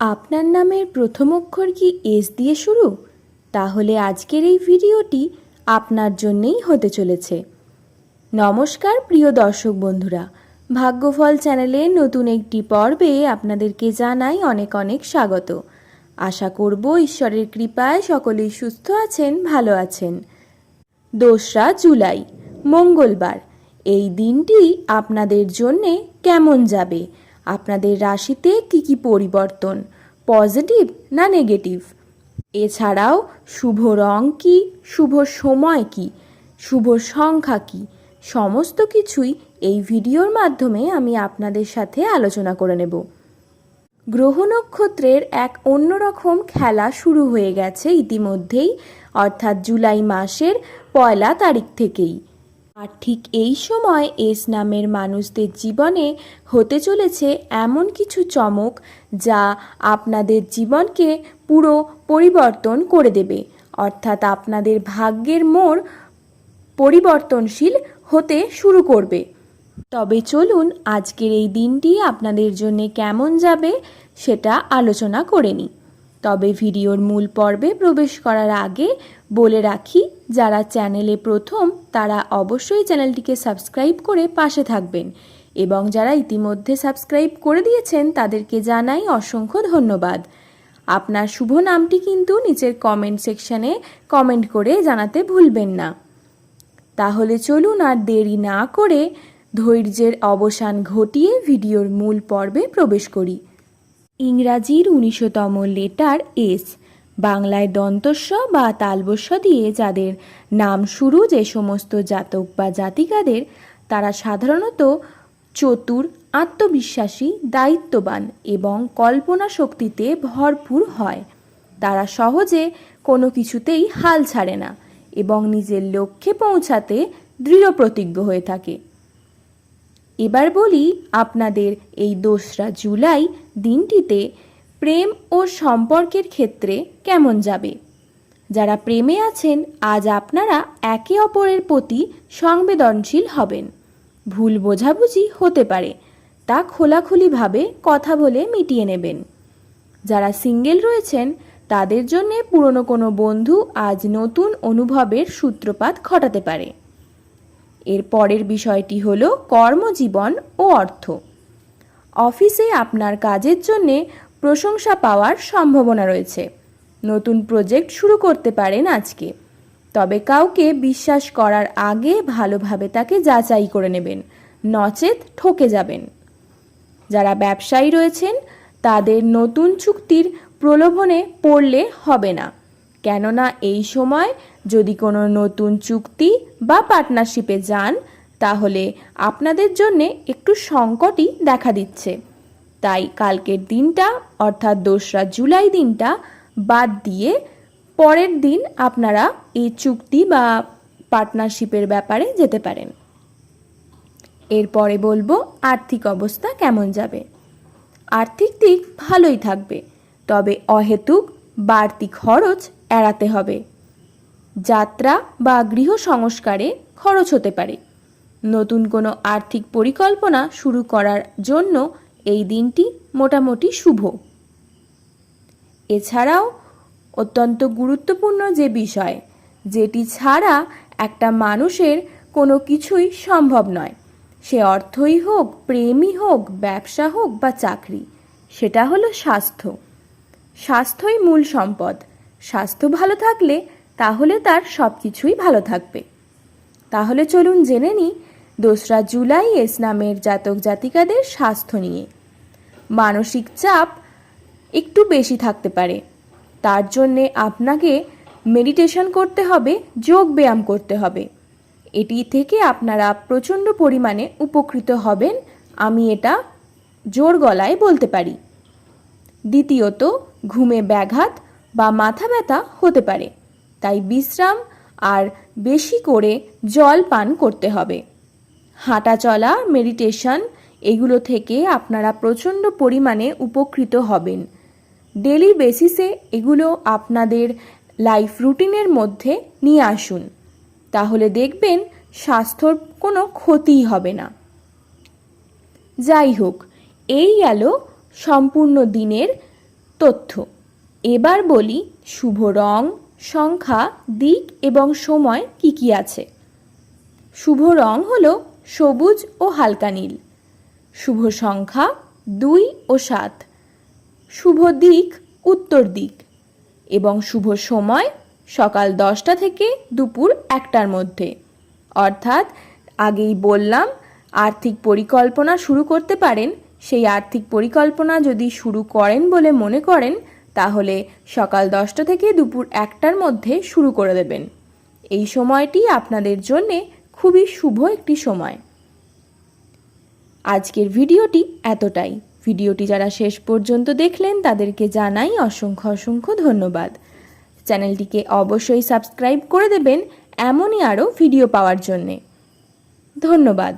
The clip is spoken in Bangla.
আপনার নামের প্রথম অক্ষর কি এস দিয়ে শুরু? তাহলে আজকের এই ভিডিওটি আপনার জন্যেই হতে চলেছে। নমস্কার, প্রিয় দর্শক বন্ধুরা। ভাগ্যফল চ্যানেলে নতুন একটি পর্বে আপনাদেরকে জানাই অনেক অনেক স্বাগত। আশা করব ঈশ্বরের কৃপায় সকলেই সুস্থ আছেন, ভালো আছেন। দোসরা জুলাই, মঙ্গলবার। এই দিনটি আপনাদের জন্যে কেমন যাবে? আপনাদের রাশিতে কি কি পরিবর্তন? পজিটিভ না নেগেটিভ? এছাড়াও, শুভ রং কি? শুভ সময় কি? শুভ সংখ্যা কি? সমস্ত কিছুই এই ভিডিওর মাধ্যমে আমি আপনাদের সাথে আলোচনা করে নেব। গ্রহ নক্ষত্রের এক অন্যরকম খেলা শুরু হয়ে গেছে ইতিমধ্যেই, অর্থাৎ জুলাই মাসের পয়লা তারিখ থেকেই। আর ঠিক এই সময় এস নামের মানুষদের জীবনে হতে চলেছে এমন কিছু চমক যা আপনাদের জীবনকে পুরো পরিবর্তন করে দেবে। অর্থাৎ আপনাদের ভাগ্যের মোড় পরিবর্তনশীল হতে শুরু করবে। তবে চলুন আজকের এই দিনটি আপনাদের জন্য কেমন যাবে সেটা আলোচনা করে নিই। তবে ভিডিওর মূল পর্বে প্রবেশ করার আগে বলে রাখি, যারা চ্যানেলে প্রথম, তারা অবশ্যই চ্যানেলটিকে সাবস্ক্রাইব করে পাশে থাকবেন এবং যারা ইতিমধ্যে সাবস্ক্রাইব করে দিয়েছেন, তাদেরকে জানাই অসংখ্য ধন্যবাদ। আপনার শুভ নামটি কিন্তু নিচের কমেন্ট সেকশানে কমেন্ট করে জানাতে ভুলবেন না। তাহলে চলুন আর দেরি না করে ধৈর্যের অবসান ঘটিয়ে ভিডিওর মূল পর্বে প্রবেশ করি। ইংরাজির উনিশতম লেটার এস। বাংলায় দন্তস্ব বা তালবস্য দিয়ে যাদের নাম শুরু যে সমস্ত জাতক বা জাতিকাদের, তারা সাধারণত চতুর, আত্মবিশ্বাসী, দায়িত্ববান এবং কল্পনা শক্তিতে ভরপুর হয়। তারা সহজে কোনো কিছুতেই হাল ছাড়ে না এবং নিজের লক্ষ্যে পৌঁছাতে দৃঢ় প্রতিজ্ঞ হয়ে থাকে। এবার বলি আপনাদের এই দোসরা জুলাই দিনটিতে প্রেম ও সম্পর্কের ক্ষেত্রে কেমন যাবে? যারা প্রেমে আছেন, আজ আপনারা একে অপরের প্রতি সংবেদনশীল হবেন। ভুল বোঝাবুঝি হতে পারে, তা খোলাখুলিভাবে কথা বলে মিটিয়ে নেবেন। যারা সিঙ্গেল রয়েছেন, তাদের জন্য পুরনো কোনো বন্ধু আজ নতুন অনুভবের সূত্রপাত ঘটাতে পারে। এর পরের বিষয়টি হল কর্মজীবন ও অর্থ। অফিসে আপনার কাজের জন্য প্রশংসা পাওয়ার সম্ভাবনা রয়েছে। নতুন প্রজেক্ট শুরু করতে পারেন আজকে। তবে কাউকে বিশ্বাস করার আগে ভালোভাবে তাকে যাচাই করে নেবেন। নচেত ঠকে যাবেন। যারা ব্যবসায়ী রয়েছেন, তাদের নতুন চুক্তির প্রলোভনে পড়লে হবে না। কেননা এই সময় যদি কোনো নতুন চুক্তি বা পার্টনারশিপে যান তাহলে আপনাদের জন্যে একটু সংকটই দেখা দিচ্ছে। তাই কালকের দিনটা, অর্থাৎ দোসরা জুলাই দিনটা, বাদ দিয়ে পরের দিন আপনারা এই চুক্তি বা পার্টনারশিপের ব্যাপারে যেতে পারেন। এরপরে বলব আর্থিক অবস্থা কেমন যাবে। আর্থিক দিক ভালোই থাকবে, তবে অহেতুক বাড়তি খরচ এড়াতে হবে। যাত্রা বা গৃহ সংস্কারে খরচ হতে পারে। নতুন কোনো আর্থিক পরিকল্পনা শুরু করার জন্য এই দিনটি মোটামুটি শুভ। এছাড়াও অত্যন্ত গুরুত্বপূর্ণ যে বিষয়, যেটি ছাড়া একটা মানুষের কোনো কিছুই সম্ভব নয়। সে অর্থই হোক, প্রেমই হোক, ব্যবসা হোক বা চাকরি, সেটা হলো স্বাস্থ্য। স্বাস্থ্যই মূল সম্পদ। স্বাস্থ্য ভালো থাকলে তাহলে তার সব কিছুই ভালো থাকবে। তাহলে চলুন জেনে নিই দোসরা জুলাই এস নামের জাতক জাতিকাদের স্বাস্থ্য নিয়ে। মানসিক চাপ একটু বেশি থাকতে পারে। তার জন্যে আপনাকে মেডিটেশন করতে হবে, যোগ ব্যায়াম করতে হবে। এটি থেকে আপনারা প্রচণ্ড পরিমাণে উপকৃত হবেন, আমি এটা জোর গলায় বলতে পারি। দ্বিতীয়ত, ঘুমে ব্যাঘাত বা মাথা ব্যথা হতে পারে। তাই বিশ্রাম আর বেশি করে জল পান করতে হবে। হাঁটা চলা মেডিটেশন এগুলো থেকে আপনারা প্রচণ্ড পরিমাণে উপকৃত হবেন। ডেলি বেসিসে এগুলো আপনাদের লাইফ রুটিনের মধ্যে নিয়ে আসুন। তাহলে দেখবেন স্বাস্থ্যর কোনো ক্ষতিই হবে না। যাই হোক এই গেল সম্পূর্ণ দিনের তথ্য। এবার বলি শুভ রং, সংখ্যা, দিক এবং সময় কি কি আছে। শুভ রং হলো সবুজ ও হালকা নীল। শুভ সংখ্যা দুই ও সাত। শুভ দিক, উত্তর দিক। এবং শুভ সময় সকাল দশটা থেকে দুপুর একটার মধ্যে। অর্থাৎ আগেই বললাম, আর্থিক পরিকল্পনা শুরু করতে পারেন। সেই আর্থিক পরিকল্পনা যদি শুরু করেন বলে মনে করেন, তাহলে সকাল দশটা থেকে দুপুর একটার মধ্যে শুরু করে দেবেন। এই সময়টি আপনাদের জন্যে খুবই শুভ একটি সময়। আজকের ভিডিওটি এতটাই। ভিডিওটি যারা শেষ পর্যন্ত দেখলেন, তাদেরকে জানাই অসংখ্য অসংখ্য ধন্যবাদ। চ্যানেলটিকে অবশ্যই সাবস্ক্রাইব করে দেবেন, এমনই আরও ভিডিও পাওয়ার জন্যে। ধন্যবাদ।